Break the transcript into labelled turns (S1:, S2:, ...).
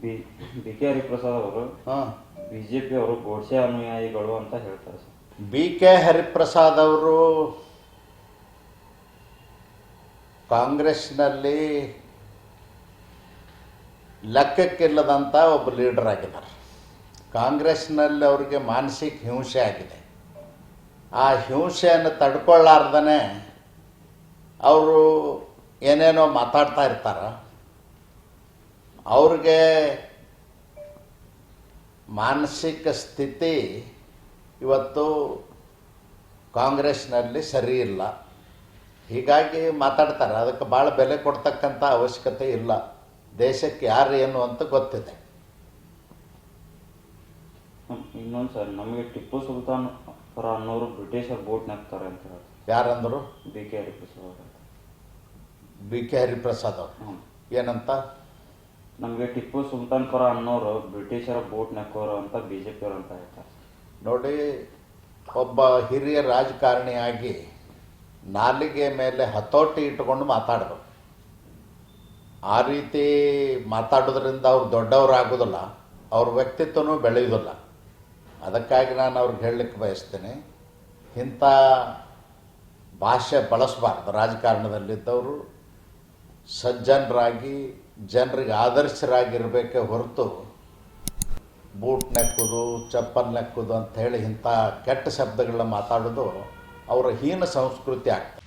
S1: B B K Hariprasad ಅವರು
S2: ಹಾಂ.
S1: BJP ಅವರು ಗೋಡ್ಸೆ ಅನುಯಾಯಿಗಳು ಅಂತ ಹೇಳ್ತಾರೆ ಸರ್.
S2: ಬಿ ಕೆ ಹರಿಪ್ರಸಾದ್ ಅವರು ಕಾಂಗ್ರೆಸ್ನಲ್ಲಿ ಲೆಕ್ಕಕ್ಕಿಲ್ಲದಂಥ ಒಬ್ಬ ಲೀಡರ್ ಆಗಿದ್ದಾರೆ. ಕಾಂಗ್ರೆಸ್ನಲ್ಲಿ ಅವರಿಗೆ ಮಾನಸಿಕ ಹಿಂಸೆ ಆಗಿದೆ. ಆ ಹಿಂಸೆಯನ್ನು ತಡ್ಕೊಳ್ಳಾರ್ದೇ ಅವರು ಏನೇನೋ ಮಾತಾಡ್ತಾ ಇರ್ತಾರೆ. ಅವ್ರಿಗೆ ಮಾನಸಿಕ ಸ್ಥಿತಿ ಇವತ್ತು ಕಾಂಗ್ರೆಸ್ನಲ್ಲಿ ಸರಿ ಇಲ್ಲ. ಹೀಗಾಗಿ ಮಾತಾಡ್ತಾರೆ. ಅದಕ್ಕೆ ಭಾಳ ಬೆಲೆ ಕೊಡ್ತಕ್ಕಂಥ ಅವಶ್ಯಕತೆ ಇಲ್ಲ. ದೇಶಕ್ಕೆ ಯಾರು ಏನು ಅಂತ ಗೊತ್ತಿದೆ.
S1: ಇನ್ನೊಂದು ಸರ್. ನಮಗೆ ಟಿಪ್ಪು ಸುಲ್ತಾನ್ ಪರ ಅನ್ನೋರು ಬ್ರಿಟಿಷರ್ ಬೋಟ್ ನಾಕ್ತಾರೆ ಅಂತ
S2: ಯಾರಂದರು?
S1: ಬಿ ಕೆ ಹರಿಪ್ರಸಾದ್ ಅವರು
S2: ಬಿ ಕೆ ಹರಿಪ್ರಸಾದ್ ಅವರು. ಏನಂತ?
S1: ನಮಗೆ ಟಿಪ್ಪು ಸುಲ್ತಾನ್ ಪರ ಅನ್ನೋರು, ಬ್ರಿಟಿಷರ ಬೋಟ್ ನೆಕ್ಕೋರು ಅಂತ ಬಿಜೆಪಿ ಅವರು ಅಂತ ಹೇಳ್ತಾರೆ.
S2: ನೋಡಿ, ಒಬ್ಬ ಹಿರಿಯ ರಾಜಕಾರಣಿಯಾಗಿ ನಾಲಿಗೆ ಮೇಲೆ ಹತೋಟಿ ಇಟ್ಟುಕೊಂಡು ಮಾತಾಡಬೇಕು. ಆ ರೀತಿ ಮಾತಾಡೋದ್ರಿಂದ ಅವ್ರು ದೊಡ್ಡವರಾಗೋದಿಲ್ಲ, ಅವ್ರ ವ್ಯಕ್ತಿತ್ವನೂ ಬೆಳೆಯೋದಿಲ್ಲ ಅದಕ್ಕಾಗಿ ನಾನು ಅವ್ರಿಗೆ ಹೇಳಲಿಕ್ಕೆ ಬಯಸ್ತೇನೆ, ಇಂಥ ಭಾಷೆ ಬಳಸಬಾರ್ದು. ರಾಜಕಾರಣದಲ್ಲಿದ್ದವರು ಸಜ್ಜನರಾಗಿ ಜನರಿಗೆ ಆದರ್ಶರಾಗಿರಬೇಕೇ ಹೊರತು ಬೂಟ್ ನೆಕ್ಕುದು, ಚಪ್ಪಲ್ ನೆಕ್ಕುದು ಅಂತ ಹೇಳಿ ಇಂಥ ಕೆಟ್ಟ ಶಬ್ದಗಳನ್ನ ಮಾತಾಡೋದು ಅವರ ಹೀನ ಸಂಸ್ಕೃತಿ ಆಗ್ತದೆ.